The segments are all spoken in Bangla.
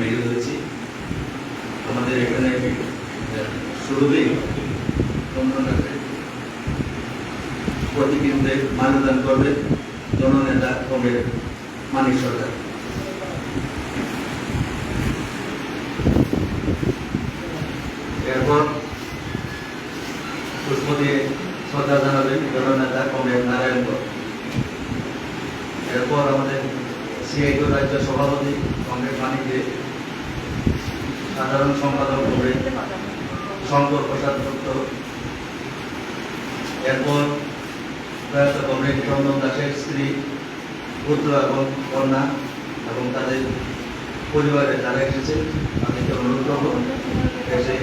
মিলিত হয়েছি। আমাদের এখানে শুরুতেই প্রতিকেন্দ্রে মানদান করবে জননেতা কংগ্রেস মানিক সরকার। এরপর পুষ্প দিয়ে শ্রদ্ধা জানাবেন জননেতা কংগ্রেস নারায়ণ গড়। এরপর আমাদের সিআইটি রাজ্য সভাপতি কংগ্রেস মানিককে সাধারণ সম্পাদক কংগ্রেস শঙ্কর প্রসাদ দত্ত এরপর প্রয়াত কংগ্রেস চন্দন দাসের স্ত্রী পুত্র এবং কন্যা এবং তাদের পরিবারে যারা এসেছে, তাদেরকে অনুরোধ করব এসে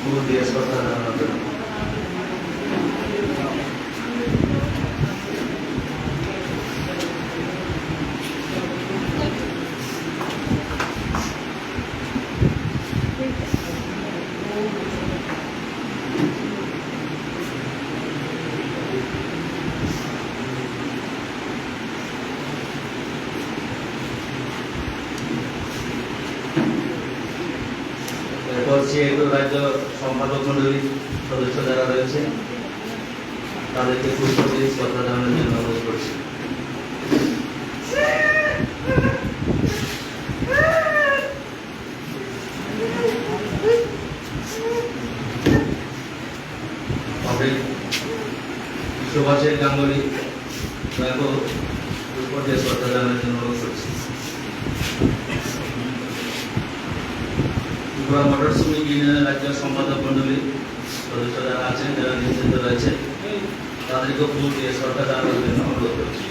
ফুল দিয়ে শ্রদ্ধা জানানোর জন্য। যারা আছেন যারা নির্বাচিত রয়েছে তাদেরকে ফুল দিয়ে সরকার জানানোর জন্য অনুরোধ করছি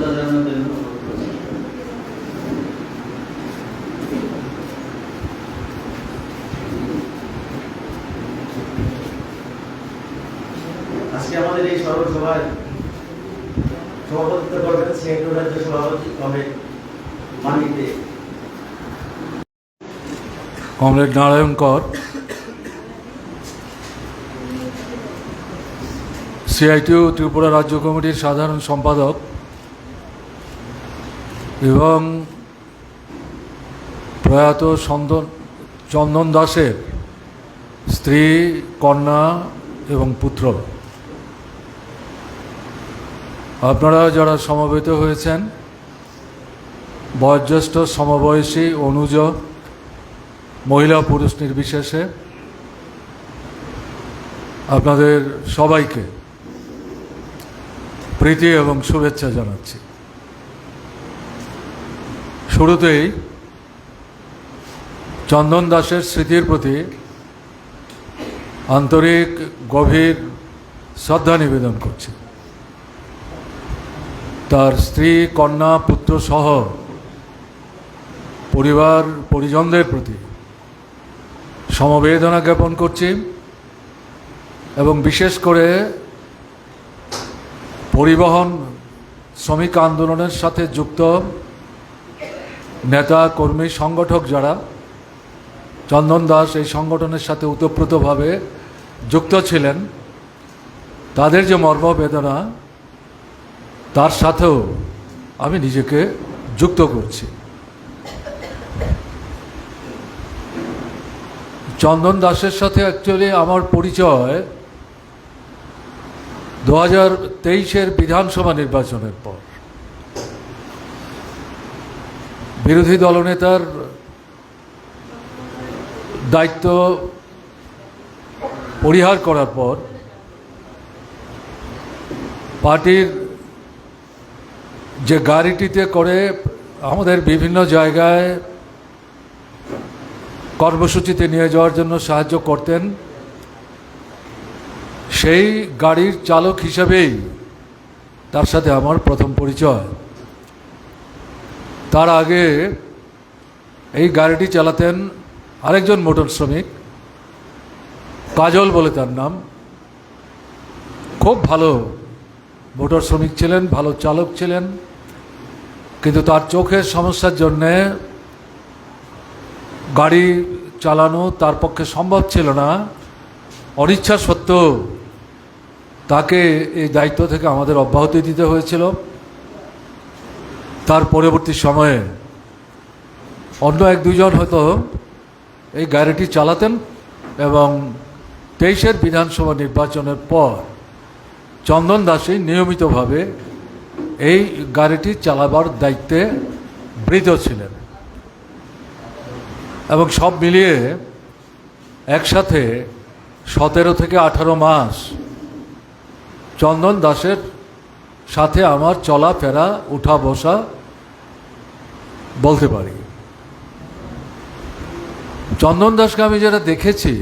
জানানোর জন্য আজকে আমাদের এই স্মরণ সভায় সভাপতিত্ব করবেন সিআইটি রাজ্য সভাপতি মানিক দে কমরেড নারায়ণ কর। সিআইটিউ ত্রিপুরা রাজ্য কমিটির সাধারণ সম্পাদক এবং প্রয়াত চন্দন চন্দন দাসের স্ত্রী, কন্যা এবং পুত্র। আপনারা যারা সমবেত হয়েছেন, বয়োজ্যেষ্ঠ সমবয়সী অনুজ, মহিলা পুরুষ নির্বিশেষে, আপনাদের সবাইকে প্রীতি এবং শুভেচ্ছা জানাচ্ছি। শুরুতেই চন্দন দাসের স্মৃতির প্রতি আন্তরিক, গভীর শ্রদ্ধা নিবেদন করছি। তার স্ত্রী, কন্যা, পুত্র সহ পরিবার, পরিজনদের প্রতি সমবেদনা জ্ঞাপন করছি এবং বিশেষ করে পরিবহন, শ্রমিক আন্দোলনের সাথে যুক্ত নেতা, কর্মী, সংগঠক যারা, চন্দন দাস এই সংগঠনের সাথে ওতপ্রোতভাবে যুক্ত ছিলেন, তাদের যে মর্মবেদনা, তার সাথেও আমি নিজেকে যুক্ত করছি। চন্দন দাসের সাথে অ্যাকচুয়ালি আমার পরিচয় দু হাজার তেইশের বিধানসভা নির্বাচনের পর বিরোধী দলনেতার দায়িত্ব পরিহার করার পর পার্টির যে গাড়িটিতে করে আমাদের বিভিন্ন জায়গায় কর্মসূচিতে নিয়ে যাওয়ার জন্য সাহায্য করতেন সেই গাড়ির চালক হিসাবেই তার সাথে আমার প্রথম পরিচয়। তার আগে এই গাড়িটি চালাতেন আরেকজন মোটর শ্রমিক, কাজল বলে তার নাম। খুব ভালো মোটর শ্রমিক ছিলেন, ভালো চালক ছিলেন, কিন্তু তার চোখের সমস্যার জন্যে গাড়ি চালানো তার পক্ষে সম্ভব ছিল না। অনিচ্ছা সত্ত্বেও তাকে এই দায়িত্ব থেকে আমাদের অব্যাহতি দিতে হয়েছিল। তার পরবর্তী সময়ে অন্য এক দুজন হয়তো এই গাড়িটি চালাতেন এবং তেইশের বিধানসভা নির্বাচনের পর চন্দন দাসই নিয়মিতভাবে এই গাড়িটি চালাবার দায়িত্বে বৃত ছিলেন। এবং সব মিলিয়ে একসাথে সতেরো থেকে আঠারো মাস চন্দন দাসের সাথে আমার চলাফেরা উঠা, বসা বলতে পারি। চন্দন দাসকে আমি যেটা দেখেছি,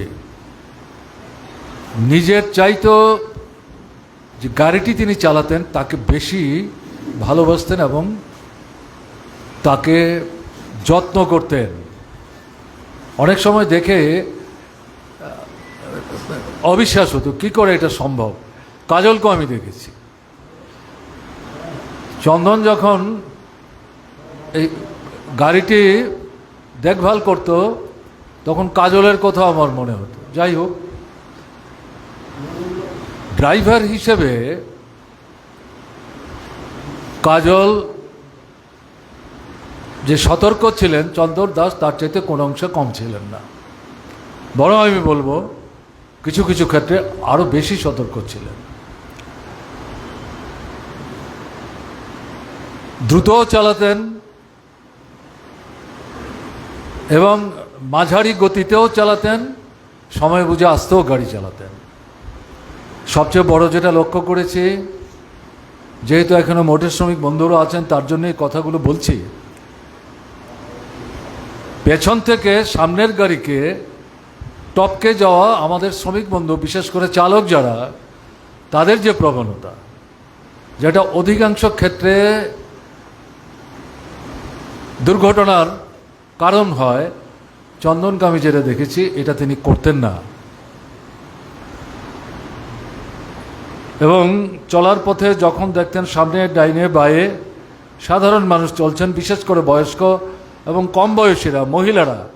নিজের চাইতো যে গাড়িটি তিনি চালাতেন, তাকে বেশি ভালোবাসতেন এবং তাকে যত্ন করতেন। অনেক সময় দেখে অবিশ্বাস হতো, কি করে এটা সম্ভব? কাজলকেও আমি দেখেছি। চন্দন যখন এই গাড়িটি দেখভাল করত, তখন কাজলের কথা আমার মনে হতো। যাই হোক, ড্রাইভার হিসেবে কাজল যে সতর্ক ছিলেন, চন্দর দাস তার চাইতে কোনো অংশে কম ছিলেন না। বরং আমি বলব, কিছু কিছু ক্ষেত্রে আরও বেশি সতর্ক ছিলেন। দ্রুতও চালাতেন এবং মাঝারি গতিতেও চালাতেন, সময় বুঝে আসতেও গাড়ি চালাতেন। সবচেয়ে বড় যেটা লক্ষ্য করেছি, যেহেতু এখানে মোটর শ্রমিক বন্ধুরা আছেন, তার জন্য এই কথাগুলো বলছি। পেছন থেকে সামনের গাড়িকে টপকে যাওয়া আমাদের শ্রমিক বন্ধু, বিশেষ করে চালক যারা, তাদের যে প্রবণতা, যেটা অধিকাংশ ক্ষেত্রে দুর্ঘটনার কারণ হয় চন্দনকে আমি যেটা দেখেছি, এটা তিনি করতেন না। এবং চলার পথে যখন দেখতেন সামনে ডাইনে বায়ে সাধারণ মানুষ চলছেন, বিশেষ করে বয়স্ক এবং কম বয়সীরা, মহিলারা,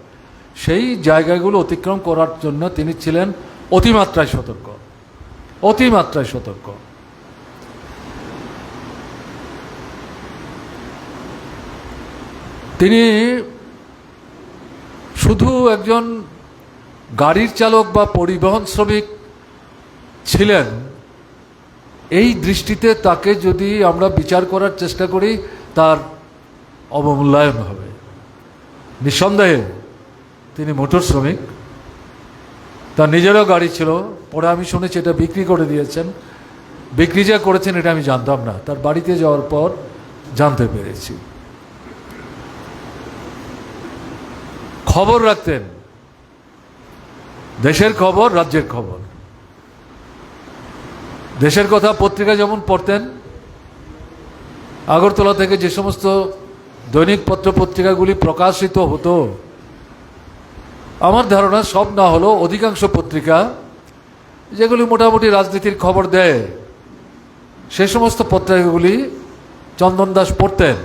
সেই জায়গাগুলো অতিক্রম করার জন্য তিনি ছিলেন অতিমাত্রায় সতর্ক। অতিমাত্রায় সতর্ক। তিনি শুধু একজন গাড়ির চালক বা পরিবহন শ্রমিক ছিলেন, এই দৃষ্টিতে তাকে যদি আমরা বিচার করার চেষ্টা করি, তার অবমূল্যায়ন হবে। নিঃসন্দেহে তিনি মোটর শ্রমিক। তার নিজেরও গাড়ি ছিল, পরে আমি শুনেছি এটা বিক্রি করে দিয়েছেন। বিক্রি যে করেছেন এটা আমি জানতাম না। তার বাড়িতে যাওয়ার পর জানতে পেরেছি। খবর রাখতেন। দেশের খবর, রাজ্যের খবর। দেশের কথা পত্রিকা যেমন পড়তেন, আগরতলা থেকে যে সমস্ত দৈনিক পত্র পত্রিকাগুলি প্রকাশিত হতো, আমার ধারণা সব না হলো অধিকাংশ পত্রিকা যেগুলি মোটামুটি রাজনীতির খবর দেয়, সে সমস্ত পত্রিকাগুলি চন্দন দাস পড়তেন।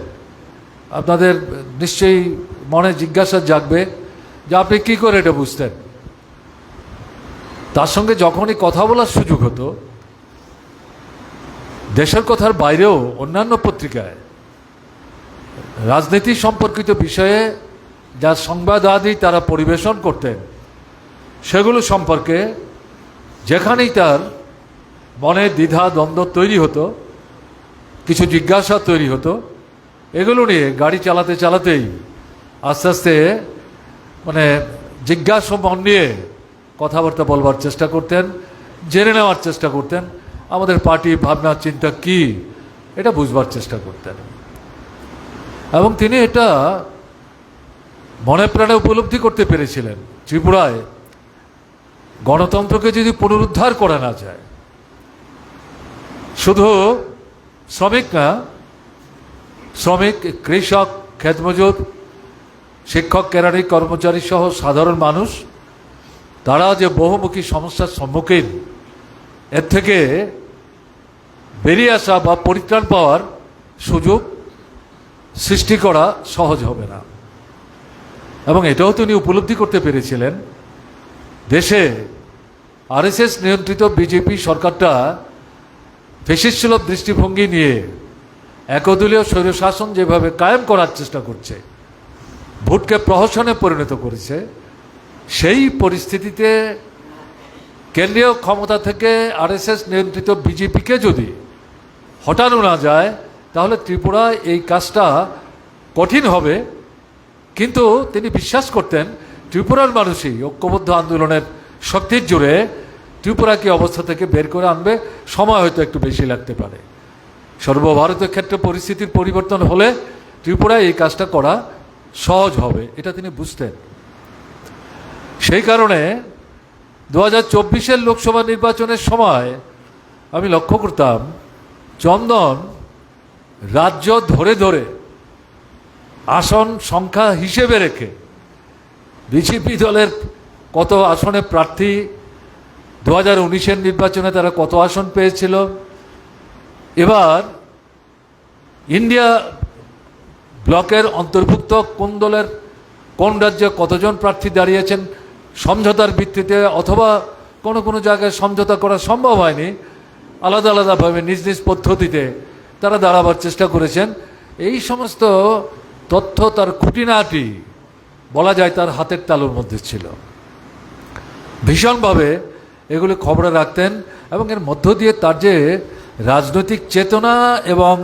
আপনাদের নিশ্চয়ই মনে জিজ্ঞাসা জাগবে যে আপনি কী করে এটা বুঝতেন? তার সঙ্গে যখনই কথা বলার সুযোগ হতো, দেশের কথার বাইরেও অন্যান্য পত্রিকায় রাজনীতি সম্পর্কিত বিষয়ে যা সংবাদ আদি তারা পরিবেশন করতেন, সেগুলো সম্পর্কে যেখানেই তার মনে দ্বিধা, দ্বন্দ্ব তৈরি হতো, কিছু জিজ্ঞাসা তৈরি হতো, এগুলো নিয়ে গাড়ি চালাতে চালাতেই আস্তে আস্তে মানে জিজ্ঞাসা মন নিয়ে কথাবার্তা বলবার চেষ্টা করতেন, জেনে নেওয়ার চেষ্টা করতেন, আমাদের পার্টি ভাবনা, চিন্তা কি, এটা বুঝবার চেষ্টা করতেন। এবং তিনি এটা মনে প্রাণে উপলব্ধি করতে পেরেছিলেন, ত্রিপুরায় গণতন্ত্রকে যদি পুনরুদ্ধার করা না যায়, শুধু শ্রমিক না, শ্রমিক, কৃষক ক্ষেতমজুর শিক্ষক কেরানি, কর্মচারী সহ সাধারণ মানুষ, তারা যে বহুমুখী সমস্যার সম্মুখীন, এর থেকে বেরিয়ে আসা বা পরিত্রাণ পাওয়ার সুযোগ সৃষ্টি করা সহজ হবে না। এবং এটাও তিনি উপলব্ধি করতে পেরেছিলেন, দেশে আরএসএস নিয়ন্ত্রিত বিজেপি সরকারটা ফেসিসুলভ দৃষ্টিভঙ্গি নিয়ে একদলীয় স্বৈরশাসন যেভাবে কায়েম করার চেষ্টা করছে ভোটকে প্রহসনে পরিণত করেছে, সেই পরিস্থিতিতে কেন্দ্রীয় ক্ষমতা থেকে আরএসএস নিয়ন্ত্রিত বিজেপিকে যদি হটানো না যায়, তাহলে ত্রিপুরায় এই কাজটা কঠিন হবে। কিন্তু তিনি বিশ্বাস করতেন, ত্রিপুরার মানুষই ঐক্যবদ্ধ আন্দোলনের শক্তির জোরে ত্রিপুরাকে অবস্থা থেকে বের করে আনবে, সময় হয়তো একটু বেশি লাগতে পারে। সর্বভারতীয় ক্ষেত্রে পরিস্থিতির পরিবর্তন হলে ত্রিপুরায় এই কাজটা করা সহজ হবে, এটা তিনি বুঝতেন। সেই কারণে দু হাজার চব্বিশের লোকসভা নির্বাচনের সময় আমি লক্ষ্য করতাম, চন্দন রাজ্য ধরে ধরে আসন সংখ্যা হিসেবে রেখে বিজেপি দলের কত আসনে প্রার্থী দু হাজার উনিশের নির্বাচনে তারা কত আসন পেয়েছিল। এবার ইন্ডিয়া ব্লকের অন্তর্ভুক্ত কোন দলের, কোন রাজ্যে কতজন প্রার্থী দাঁড়িয়েছেন, সমঝোতার ভিত্তিতে অথবা কোনো কোনো জায়গায় সমঝোতা করা সম্ভব হয়নি, আলাদা আলাদাভাবে নিজ নিজ পদ্ধতিতে তারা দাঁড়াবার চেষ্টা করেছেন। এই সমস্ত তথ্য তার খুঁটিনাটি বলা যায় তার হাতের তালুর মধ্যে ছিল। ভীষণভাবে এগুলি খবরে রাখতেন এবং এর মধ্য দিয়ে তার যে রাজনৈতিক চেতনা এবং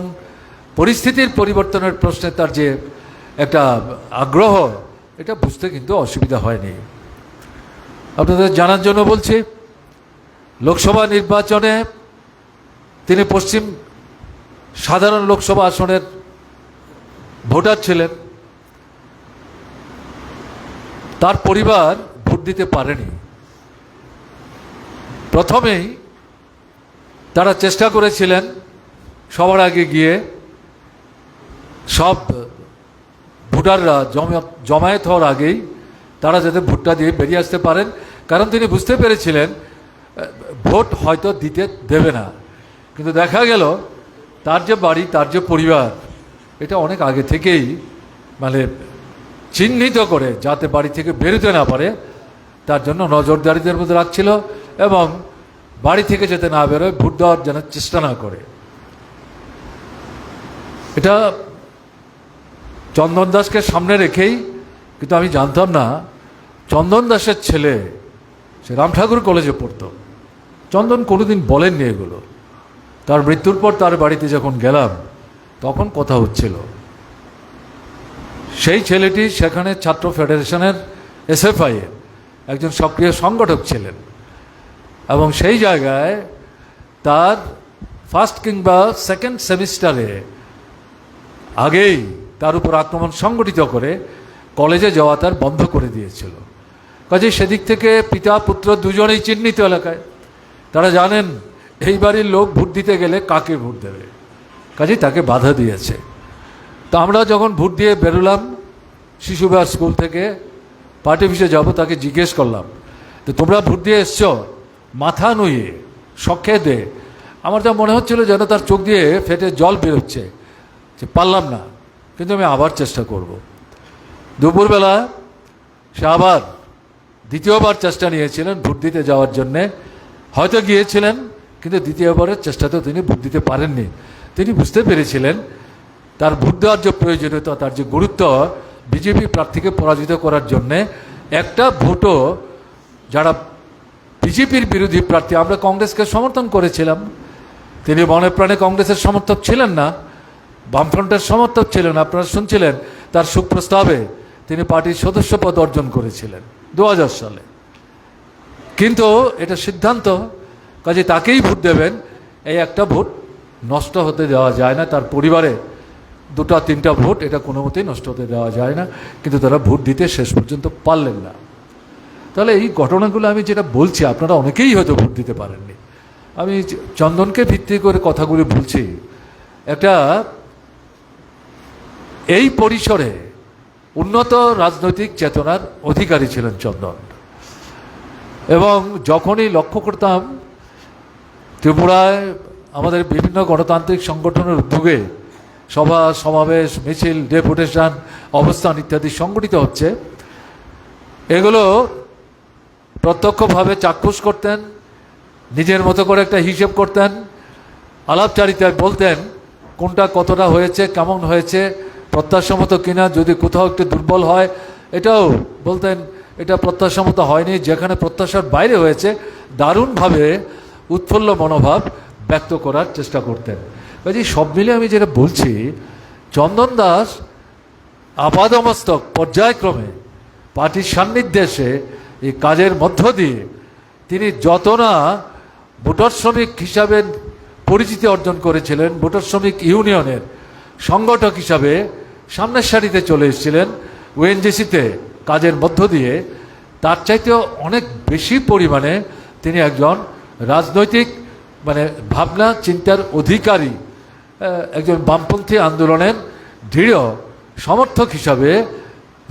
পরিস্থিতির পরিবর্তনের প্রশ্নে তার যে একটা আগ্রহ, এটা বুঝতে কিন্তু অসুবিধা হয়নি। আপনাদের জানার জন্য বলছি, লোকসভা নির্বাচনে তিনি পশ্চিম সাধারণ লোকসভা আসনের ভোটার ছিলেন। তার পরিবার ভোট দিতে পারেনি। প্রথমেই তারা চেষ্টা করেছিলেন সবার আগে গিয়ে সব ভোটাররা জমায়েত হওয়ার আগেই তারা যাতে ভোটটা দিয়ে বেরিয়ে আসতে পারেন। কারণ তিনি বুঝতে পেরেছিলেন ভোট হয়তো দিতে দেবে না। কিন্তু দেখা গেল, তার যে বাড়ি, তার যে পরিবার, এটা অনেক আগে থেকেই মানে চিহ্নিত করে যাতে বাড়ি থেকে বেরোতে না পারে, তার জন্য নজরদারিদের মধ্যে রাখছিল এবং বাড়ি থেকে যেতে না বেরোয়, ভোট দেওয়ার যেন চেষ্টা না করে। এটা চন্দন দাসকে সামনে রেখেই, কিন্তু আমি জানতাম না, চন্দন দাসের ছেলে সে রাম ঠাকুর কলেজে পড়তো। চন্দন কোনোদিন বলেননি এগুলো। তার মৃত্যুর পর তার বাড়িতে যখন গেলাম, তখন কথা হচ্ছিল। সেই ছেলেটি সেখানে ছাত্র ফেডারেশনের এসএফআই একজন সক্রিয় সংগঠক ছিলেন এবং সেই জায়গায় তার ফার্স্ট কিংবা সেকেন্ড সেমিস্টারে আগেই তার উপর আক্রমণ সংগঠিত করে কলেজে যাওয়া তার বন্ধ করে দিয়েছিল। কাজে সেদিক থেকে পিতা, পুত্র দুজনেই চিহ্নিত এলাকায়। তারা জানেন, এই বাড়ির লোক ভোট দিতে গেলে কাকে ভোট দেবে? কাজে তাকে বাধা দিয়েছে। তো আমরা যখন ভোট দিয়ে বেরোলাম শিশুবিহার স্কুল থেকে, পার্টি অফিসে যাব, তাকে জিজ্ঞেস করলাম, তো তোমরা ভোট দিয়ে এসছ? মাথা নুয়ে শখে দে আমার যা মনে হচ্ছিল যেন তার চোখ দিয়ে ফেটে জল বেরোচ্ছে, যে পারলাম না। কিন্তু আমি আবার চেষ্টা করব। দুপুরবেলা সে আবার দ্বিতীয়বার চেষ্টা নিয়েছিলেন ভোট দিতে যাওয়ার জন্যে। হয়তো গিয়েছিলেন, কিন্তু দ্বিতীয়বারের চেষ্টাতেও তিনি ভোট দিতে পারেননি। তিনি বুঝতে পেরেছিলেন তার ভোট দেওয়ার যে প্রয়োজনীয়তা, তার যে গুরুত্ব, বিজেপি প্রার্থীকে পরাজিত করার জন্যে একটা ভোটও যারা বিজেপির বিরোধী প্রার্থী, আমরা কংগ্রেসকে সমর্থন করেছিলাম। তিনি মনে প্রাণে কংগ্রেসের সমর্থক ছিলেন না। বামফ্রন্টের সমর্থক ছিলেন, আপনারা শুনছিলেন তার সুপ্রস্তাবে তিনি পার্টির সদস্য পদ অর্জন করেছিলেন দু হাজার সালে। কিন্তু এটা সিদ্ধান্ত, কাজে তাকেই ভোট দেবেন, এই একটা ভোট নষ্ট হতে দেওয়া যায় না, তার পরিবারে দুটা, তিনটা ভোট এটা কোনো মতেই নষ্ট হতে দেওয়া যায় না, কিন্তু তারা ভোট দিতে শেষ পর্যন্ত পারলেন না। তাহলে এই ঘটনাগুলো আমি যেটা বলছি, আপনারা অনেকেই হয়তো ভোট দিতে পারেননি। আমি চন্দনকে ভিত্তি করে কথাগুলি বলছি। একটা এই পরিসরে উন্নত রাজনৈতিক চেতনার অধিকারী ছিলেন চন্দন। এবং যখনই লক্ষ্য করতাম ত্রিপুরায় আমাদের বিভিন্ন গণতান্ত্রিক সংগঠনের উদ্যোগে সভা, সমাবেশ, মিছিল, ডেপুটেশন, অবস্থান ইত্যাদি সংগঠিত হচ্ছে, এগুলো প্রত্যক্ষভাবে চাক্ষুষ করতেন, নিজের মতো করে একটা হিসেব করতেন, আলাপচারিতায় বলতেন কোনটা কতটা হয়েছে, কেমন হয়েছে প্রত্যাশামতো কিনা, যদি কোথাও একটু দুর্বল হয়, এটাও বলতেন, এটা প্রত্যাশামতো হয়নি, যেখানে প্রত্যাশার বাইরে হয়েছে, দারুণভাবে উৎফুল্ল মনোভাব ব্যক্ত করার চেষ্টা করতেন। কাজে সব মিলে আমি যেটা বলছি, চন্দন দাস আপাদমস্তক পর্যায়ক্রমে পার্টির সান্নিধ্যে এসে এই কাজের মধ্য দিয়ে তিনি যত না ভোটার শ্রমিক হিসাবে পরিচিতি অর্জন করেছিলেন, ভোটার শ্রমিক ইউনিয়নের সংগঠক হিসাবে সামনের সারিতে চলে এসেছিলেন ওএনজিসিতে কাজের মধ্য দিয়ে। তার চাইতেও অনেক বেশি পরিমাণে তিনি একজন রাজনৈতিক মানে ভাবনা চিন্তার অধিকারী একজন বামপন্থী আন্দোলনের দৃঢ় সমর্থক হিসাবে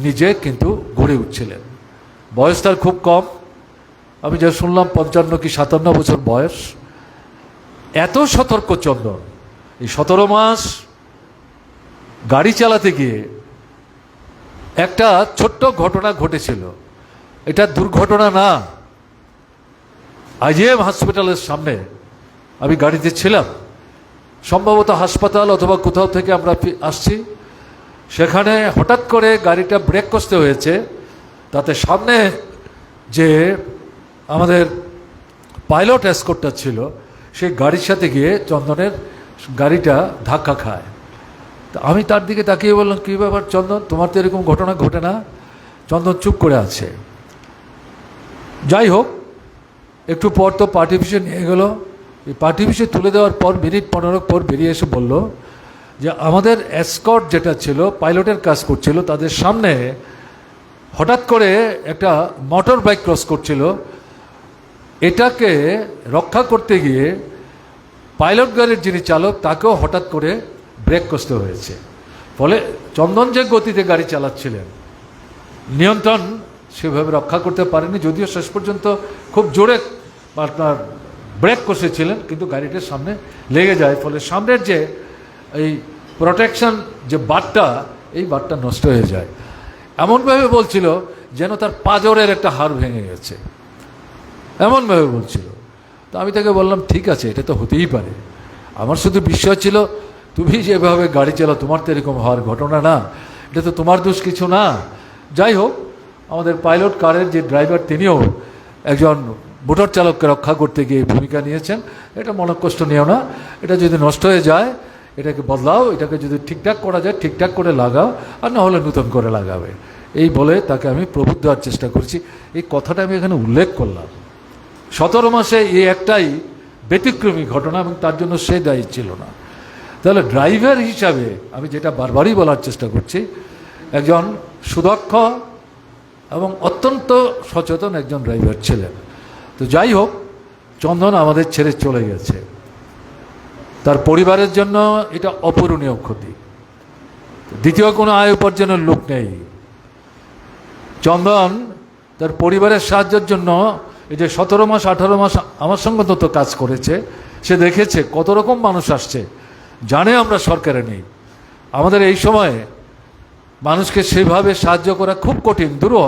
নিজে কিন্তু গড়ে উঠছিলেন। বয়স তার খুব কম। আমি যা শুনলাম, পঞ্চান্ন কি সাতান্ন বছর বয়স। এত সতর্ক চন্দন এই সতেরো মাস গাড়ি চালাতে গিয়ে একটা ছোট্ট ঘটনা ঘটেছিল। এটা দুর্ঘটনা না। আইজিএম হসপিটালের সামনে আমি গাড়িতে ছিলাম। সম্ভবত হাসপাতাল অথবা কোথাও থেকে আমরা আসছি। সেখানে হঠাৎ করে গাড়িটা ব্রেক কষতে হয়েছে। তাতে সামনে যে আমাদের পাইলট এসকোটটা ছিল, সেই গাড়ির সাথে গিয়ে চন্দনের গাড়িটা ধাক্কা খায়। তা আমি তার দিকে তাকিয়ে বললাম, কী ব্যাপার চন্দন? তোমার তো এরকম ঘটনা ঘটে না। চন্দন চুপ করে আছে। যাই হোক, একটু পর তো পার্টি অফিসে নিয়ে গেল। এই পার্টি অফিসে তুলে দেওয়ার পর, মিনিট পনেরো পর বেরিয়ে এসে বলল যে, আমাদের এসকট যেটা ছিল পাইলটের কাজ করছিল, তাদের সামনে হঠাৎ করে একটা মোটর বাইক ক্রস করছিল। এটাকে রক্ষা করতে গিয়ে পাইলট গাড়ির যিনি চালক, তাকেও হঠাৎ করে ব্রেক কষতে হয়েছে। ফলে চন্দন যে গতিতে গাড়ি চালাচ্ছিলেন, নিয়ন্ত্রণ সেভাবে রক্ষা করতে পারেনি, যদিও শেষ পর্যন্ত খুব জোরে আপনার ব্রেক কষেছিলেন কিন্তু গাড়িটার সামনে লেগে যায়। ফলে সামনের যে এই প্রোটেকশন যে বাটটা, এই বাটটা নষ্ট হয়ে যায়। এমনভাবে বলছিল যেন তার পাজরের একটা হাড় ভেঙে গেছে। এমনভাবে বলছিল। তো আমি তাকে বললাম, ঠিক আছে, এটা তো হতেই পারে। আমার শুধু বিশ্বাস ছিল তুমি যেভাবে গাড়ি চালাও, তোমার তো এরকম হওয়ার ঘটনা না। এটা তো তোমার দোষ কিছু না। যাই হোক, আমাদের পাইলট কারের যে ড্রাইভার, তিনিও একজন মোটর চালককে রক্ষা করতে গিয়ে ভূমিকা নিয়েছেন। এটা মনকষ্ট নিও না। এটা যদি নষ্ট হয়ে যায়, এটাকে বদলাও, এটাকে যদি ঠিকঠাক করা যায়, ঠিকঠাক করে লাগাও, আর না হলে নতুন করে লাগাবে। এই বলে তাকে আমি প্রবুদ্ধ দেওয়ার চেষ্টা করছি। এই কথাটা আমি এখানে উল্লেখ করলাম। সতেরো মাসে এই একটাই ব্যতিক্রমী ঘটনা এবং তার জন্য সে দায়ী ছিল না। তাহলে ড্রাইভার হিসাবে আমি যেটা বারবারই বলার চেষ্টা করছি, একজন সুদক্ষ এবং অত্যন্ত সচেতন একজন ড্রাইভার ছিলেন। তো যাই হোক, চন্দন আমাদের ছেড়ে চলে গেছে। তার পরিবারের জন্য এটা অপূরণীয় ক্ষতি। দ্বিতীয় কোনো আয় উপার্জনের লোক নেই। চন্দন তার পরিবারের সাহায্যের জন্য এই যে সতেরো মাস, আঠারো মাস আমার সঙ্গে তো কাজ করেছে, সে দেখেছে কত রকম মানুষ আসছে। জানে আমরা সরকারে নেই। আমাদের এই সময়ে মানুষকে সেভাবে সাহায্য করা খুব কঠিন, দুরূহ।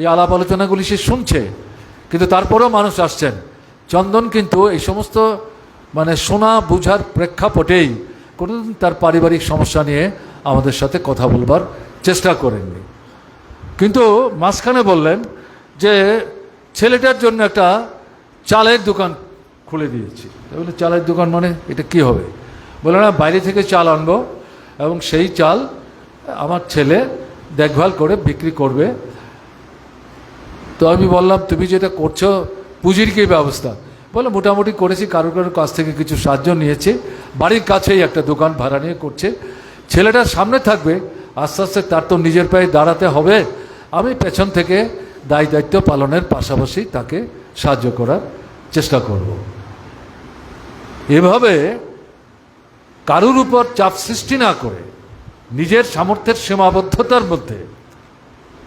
এই আলাপ আলোচনাগুলি সে শুনছে, কিন্তু তারপরেও মানুষ আসছেন। চন্দন কিন্তু এই সমস্ত মানে শোনা, বুঝার প্রেক্ষাপটেই কোনোদিন তার পারিবারিক সমস্যা নিয়ে আমাদের সাথে কথা বলবার চেষ্টা করেননি। কিন্তু মাঝখানে বললেন যে ছেলেটার জন্য একটা চালের দোকান খুলে দিয়েছি। চালের দোকান মানে এটা কি হবে? বলে, না, বাইরে থেকে চাল আনব। এবং সেই চাল আমার ছেলে দেখভাল করে বিক্রি করবে। তো আমি বললাম, তুমি যেটা করছ, পুঁজির কি ব্যবস্থা? বলে, মোটামুটি করেছি কারও কারোর কাছ থেকে কিছু সাহায্য নিয়েছে। বাড়ির কাছেই একটা দোকান ভাড়া নিয়ে করছে। ছেলেটার সামনে থাকবে, আস্তে আস্তে তার তো নিজের পায়ে দাঁড়াতে হবে। আমি পেছন থেকে দায় দায়িত্ব পালনের পাশাপাশি তাকে সাহায্য করার চেষ্টা করব। এভাবে কারুর উপর চাপ সৃষ্টি না করে নিজের সামর্থ্যের সীমাবদ্ধতার মধ্যে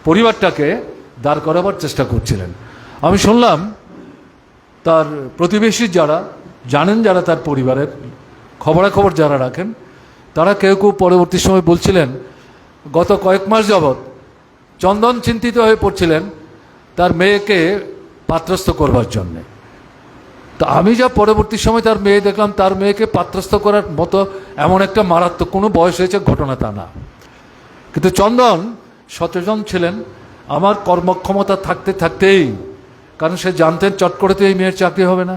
পরিবারটাকে দাঁড় করাবার চেষ্টা করছিলেন। আমি শুনলাম, তার প্রতিবেশী যারা, জানেন যারা তার পরিবারের খবরাখবর যারা রাখেন, তারা কেউ কেউ পরবর্তী সময় বলছিলেন, গত কয়েক মাস যাবৎ চন্দন চিন্তিত হয়ে পড়ছিলেন তার মেয়েকে পাত্রস্থ করবার জন্যে। তা আমি যা পরবর্তী সময় তার মেয়ে দেখলাম, তার মেয়েকে পাত্রস্থ করার মতো এমন একটা মারাত্মক কোনো বয়স হয়েছে, ঘটনা তা না। কিন্তু চন্দন সচেতন ছিলেন, আমার কর্মক্ষমতা থাকতে থাকতেই, কারণ সে জানতেন চট করে তো এই মেয়ের চাকরি হবে না।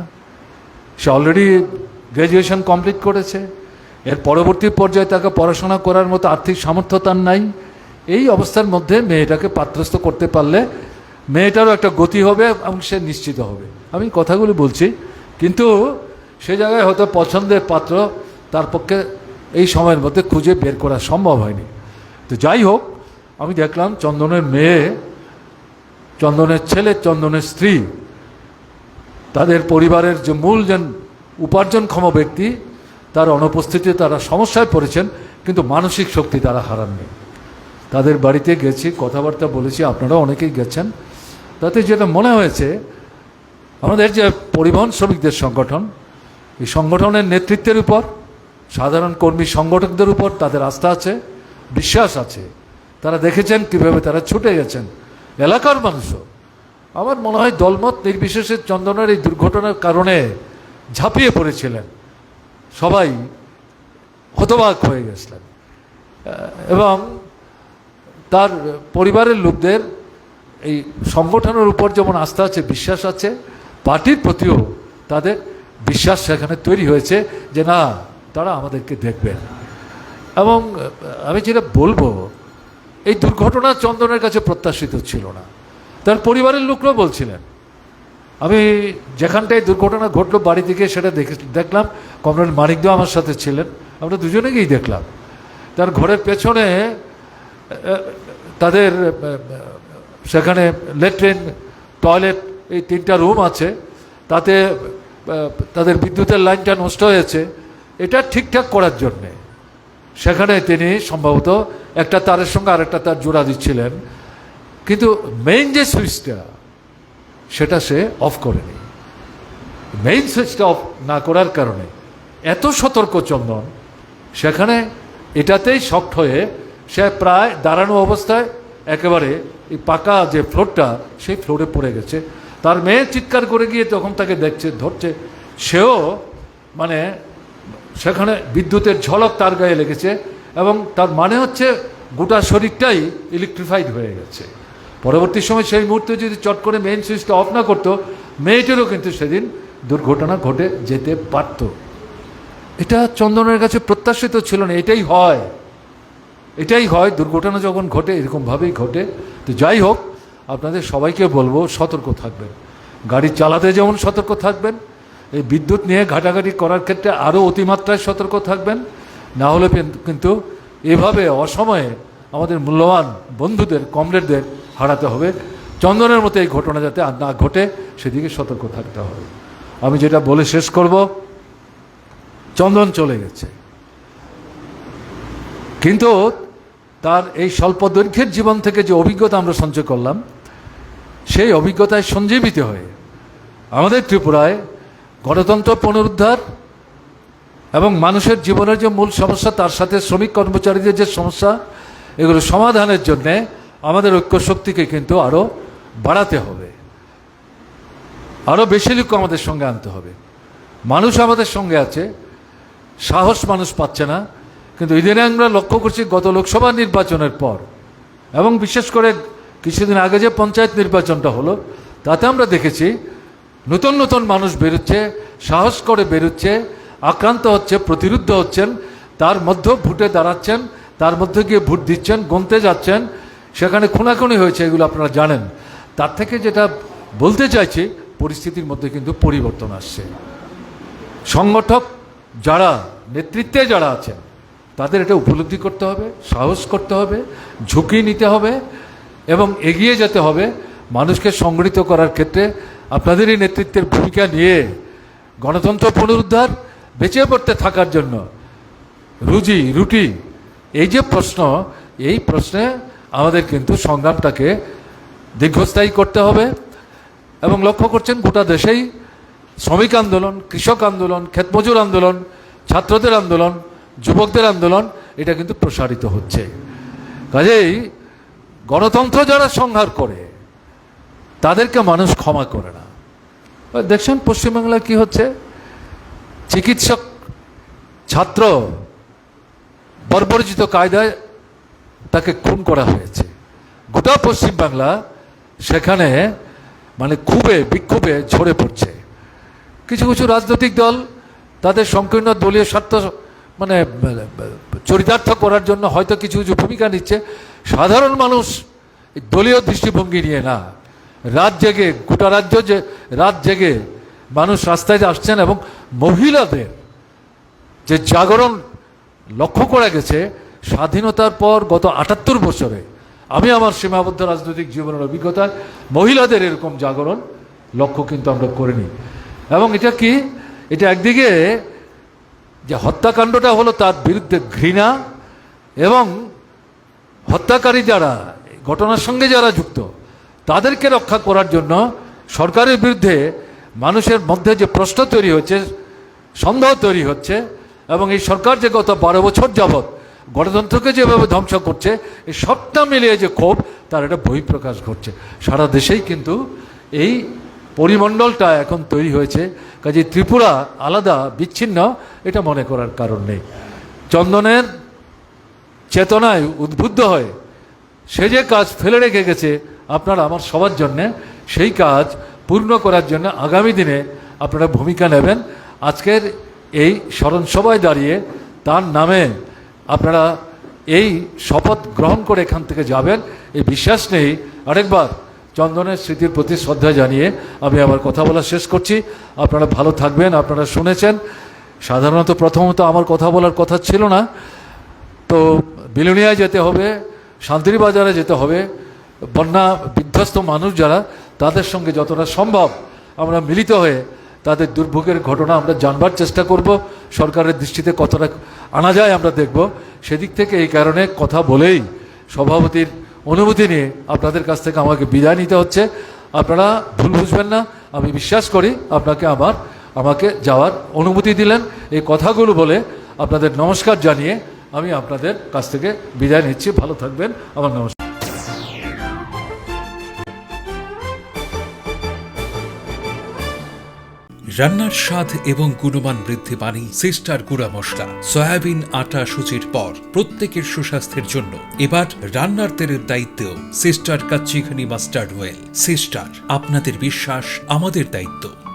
সে অলরেডি গ্র্যাজুয়েশন কমপ্লিট করেছে, এর পরবর্তী পর্যায়ে তাকে পড়াশোনা করার মতো আর্থিক সামর্থ্য তার নাই। এই অবস্থার মধ্যে মেয়েটাকে পাত্রস্থ করতে পারলে মেয়েটারও একটা গতি হবে এবং সে নিশ্চিত হবে। আমি কথাগুলি বলছি কিন্তু সে জায়গায় হয়তো পছন্দের পাত্র তার পক্ষে এই সময়ের মধ্যে খুঁজে বের করা সম্ভব হয়নি। তো যাই হোক, আমি দেখলাম চন্দনের মেয়ে, চন্দনের ছেলে, চন্দনের স্ত্রী, তাদের পরিবারের যে মূল যেন উপার্জনক্ষম ব্যক্তি, তার অনুপস্থিতিতে তারা সমস্যায় পড়েছেন, কিন্তু মানসিক শক্তি তারা হারাননি। তাদের বাড়িতে গেছি, কথাবার্তা বলেছি আপনারা অনেকেই গেছেন। তাতে যেটা মনে হয়েছে আমাদের যে পরিবহন শ্রমিকদের সংগঠন, এই সংগঠনের নেতৃত্বের উপর, সাধারণ কর্মী সংগঠকদের উপর তাদের আস্থা আছে, বিশ্বাস আছে। তারা দেখেছেন কীভাবে তারা ছুটে গেছেন। এলাকার মানুষও। আমার মনে হয় দলমত নির্বিশেষে চন্দনের এই দুর্ঘটনার কারণে ঝাঁপিয়ে পড়েছিলেন। সবাই হতবাক হয়ে গেছিলেন। এবং তার পরিবারের লোকদের এই সংগঠনের উপর যেমন আস্থা আছে, বিশ্বাস আছে পার্টির প্রতিও তাদের বিশ্বাস সেখানে তৈরি হয়েছে যে না, তারা আমাদেরকে দেখবেন এবং আমি যেটা বলব, এই দুর্ঘটনা চন্দনের কাছে প্রত্যাশিত ছিল না। তার পরিবারের লোকরাও বলছিলেন, আমি যেখানটায় দুর্ঘটনা ঘটলো বাড়ি থেকে সেটা দেখে, দেখলাম। কমরেড মানিকদা আমার সাথে ছিলেন, আমরা দুজনে গিয়েই দেখলাম। তার ঘরের পেছনে তাদের সেখানে লেট্রিন, টয়লেট এই তিনটা রুম আছে, তাতে তাদের বিদ্যুতের লাইনটা নষ্ট হয়েছে। এটা ঠিকঠাক করার জন্যে। সেখানে তিনি সম্ভবত একটা তারের সঙ্গে আরেকটা তার জোড়া দিচ্ছিলেন। কিন্তু মেইন যে সুইচটা সেটা সে অফ করেনি। মেইন সুইচটা অফ না করার কারণে এত সতর্ক চন্দন, সেখানে এটাতেই শক্ট হয়ে সে প্রায় দাঁড়ানো অবস্থায় একেবারে এই পাকা যে ফ্লোরটা সেই ফ্লোরে পড়ে গেছে। তার মেয়ে চিৎকার করে গিয়ে তখন তাকে দেখছে, ধরছে। সেও মানে সেখানে বিদ্যুতের ঝলক তার গায়ে লেগেছে এবং তার মানে হচ্ছে গোটা শরীরটাই ইলেকট্রিফাইড হয়ে গেছে। পরবর্তী সময় সেই মুহূর্তে যদি চট করে মেইন সুইচটা অফ না করতো, মেয়েটিরও কিন্তু সেদিন দুর্ঘটনা ঘটে যেতে পারত। এটা চন্দনের কাছে প্রত্যাশিত ছিল না, এটাই হয়। এটাই হয়, দুর্ঘটনা যখন ঘটে, এরকমভাবেই ঘটে। তো যাই হোক আপনাদের সবাইকে বলব, সতর্ক থাকবেন। গাড়ি চালাতে যেমন সতর্ক থাকবেন, এই বিদ্যুৎ নিয়ে ঘাটাঘাটি করার ক্ষেত্রে আরও অতিমাত্রায় সতর্ক থাকবেন। না হলে কিন্তু এভাবে অসময়ে আমাদের মূল্যবান বন্ধুদের, কমরেডদের হারাতে হবে। চন্দনের মতো এই ঘটনা যাতে না ঘটে, সেদিকে সতর্ক থাকতে হবে। আমি যেটা বলে শেষ করব, চন্দন চলে গেছে। কিন্তু তার এই স্বল্প দৈর্ঘ্যের জীবন থেকে যে অভিজ্ঞতা আমরা সঞ্চয় করলাম সেই অভিজ্ঞতায় সঞ্জীবিত হয়ে আমাদের ত্রিপুরায় গণতন্ত্র পুনরুদ্ধার এবং মানুষের জীবনের যে মূল সমস্যা, তার সাথে শ্রমিক কর্মচারীদের যে সমস্যা, এগুলো সমাধানের জন্যে আমাদের ঐক্য শক্তিকে কিন্তু আরও বাড়াতে হবে। আরও বেশি লোক আমাদের সঙ্গে আনতে হবে। মানুষ আমাদের সঙ্গে আছে, সাহস মানুষ পাচ্ছে না, কিন্তু ইদানিং আমরা লক্ষ্য করছি গত লোকসভা নির্বাচনের পর এবং বিশেষ করে কিছুদিন আগে যে পঞ্চায়েত নির্বাচনটা হলো, তাতে আমরা দেখেছি নতুন নতুন মানুষ বেরোচ্ছে, সাহস করে বেরোচ্ছে, আক্রান্ত হচ্ছে, প্রতিরুদ্ধ হচ্ছেন, তার মধ্যেও ভোটে দাঁড়াচ্ছেন, তার মধ্যে গিয়ে ভোট দিচ্ছেন, গনতে যাচ্ছেন, সেখানে খুনাখুনি হয়েছে এগুলো আপনারা জানেন। তার থেকে যেটা বলতে চাইছি, পরিস্থিতির মধ্যে কিন্তু পরিবর্তন আসছে। সংগঠক যারা, নেতৃত্বে যারা আছেন, তাদের এটা উপলব্ধি করতে হবে, সাহস করতে হবে, ঝুঁকি নিতে হবে এবং এগিয়ে যেতে হবে মানুষকে সংগঠিত করার ক্ষেত্রে আপনাদেরই নেতৃত্বের ভূমিকা নিয়ে গণতন্ত্র পুনরুদ্ধার, বেঁচে পড়তে থাকার জন্য। রুজি, রুটি, এই যে প্রশ্ন, এই প্রশ্নে আমাদের কিন্তু সংগ্রামটাকে দীর্ঘস্থায়ী করতে হবে এবং লক্ষ্য করছেন গোটা দেশেই শ্রমিক আন্দোলন, কৃষক আন্দোলন ক্ষেতমজুর আন্দোলন, ছাত্রদের আন্দোলন, যুবকদের আন্দোলন, এটা কিন্তু প্রসারিত হচ্ছে। কাজেই গণতন্ত্র যারা সংহার করে, তাদেরকে মানুষ ক্ষমা করে না। দেখছেন পশ্চিমবাংলায় কি হচ্ছে? চিকিৎসক ছাত্র বর্বরচিত কায়দায় তাকে খুন করা হয়েছে। গোটা পশ্চিমবাংলা সেখানে মানে খুবে বিক্ষোভে ঝরে পড়ছে। কিছু কিছু রাজনৈতিক দল তাদের সংকীর্ণ দলীয় স্বার্থ মানে চরিতার্থ করার জন্য হয়তো কিছু কিছু ভূমিকা নিচ্ছে। সাধারণ মানুষ দলীয় দৃষ্টিভঙ্গি নিয়ে না। রাত জেগে, গোটা রাজ্য যে, রাত জেগে মানুষ রাস্তায় আসছেন এবং মহিলাদের যে জাগরণ লক্ষ্য করা গেছে, স্বাধীনতার পর গত আটাত্তর বছরে আমি আমার সীমাবদ্ধ রাজনৈতিক জীবনের অভিজ্ঞতায় মহিলাদের এরকম জাগরণ লক্ষ্য কিন্তু আমরা করিনি। এবং এটা কি? এটা একদিকে যে হত্যাকাণ্ডটা হলো তার বিরুদ্ধে ঘৃণা এবং হত্যাকারী যারা, ঘটনার সঙ্গে যারা যুক্ত, তাদেরকে রক্ষা করার জন্য সরকারের বিরুদ্ধে মানুষের মধ্যে যে প্রশ্ন তৈরি হচ্ছে, সন্দেহ তৈরি হচ্ছে, এবং এই সরকার যে গত বারো বছর যাবৎ গণতন্ত্রকে যেভাবে ধ্বংস করছে, এই সবটা মিলিয়ে যে ক্ষোভ, তার একটা বহিঃপ্রকাশ ঘটছে। সারা দেশেই কিন্তু এই পরিমণ্ডলটা এখন তৈরি হয়েছে। কাজে ত্রিপুরা আলাদা, বিচ্ছিন্ন, এটা মনে করার কারণ নেই। চন্দনের চেতনায় উদ্বুদ্ধ হয়। সে যে কাজ ফেলে রেখে গেছে আপনারা আমার সবার জন্যে, সেই কাজ পূর্ণ করার জন্য আগামী দিনে আপনারা ভূমিকা নেবেন। আজকের এই স্মরণ সভায় দাঁড়িয়ে তার নামে আপনারা এই শপথ গ্রহণ করে এখান থেকে যাবেন। এই বিশ্বাস নেই। আরেকবার চন্দনের স্মৃতির প্রতি শ্রদ্ধা জানিয়ে আমি আমার কথা বলা শেষ করছি। আপনারা ভালো থাকবেন, আপনারা শুনেছেন। সাধারণত প্রথমত আমার কথা বলার কথা ছিল না। তো বিলুনিয়ায় যেতে হবে শান্তিবাজারে যেতে হবে, বন্যা বিধ্বস্ত মানুষ যারা, তাদের সঙ্গে যতটা সম্ভব আমরা মিলিত হয়ে তাদের দুর্ভোগের ঘটনা আমরা জানবার চেষ্টা করব, সরকারের দৃষ্টিতে কতটা আনা যায় আমরা দেখব। সেদিক থেকে এই কারণে কথা বলেই সভাপতির অনুমতি নিয়ে আপনাদের কাছ থেকে আমাকে বিদায় নিতে হচ্ছে। আপনারা ভুল বুঝবেন না, আমি বিশ্বাস করি আপনাকে আমার, আমাকে যাওয়ার অনুমতি দিলেন। এই কথাগুলো বলে আপনাদের নমস্কার জানিয়ে আমি আপনাদের কাছ থেকে বিদায় নিচ্ছি। ভালো থাকবেন। আমার নমস্কার। রান্নার স্বাদ এবং গুণমান বৃদ্ধি পানি সিস্টার গুঁড়া মশলা, সয়াবিন, আটা সুচির পর প্রত্যেকের সুস্বাস্থ্যের জন্য। এবার রান্নার তেলের দায়িত্বেও sister Kacchi Ghani mustard oil. Sister, আপনাদের বিশ্বাস আমাদের দায়িত্ব।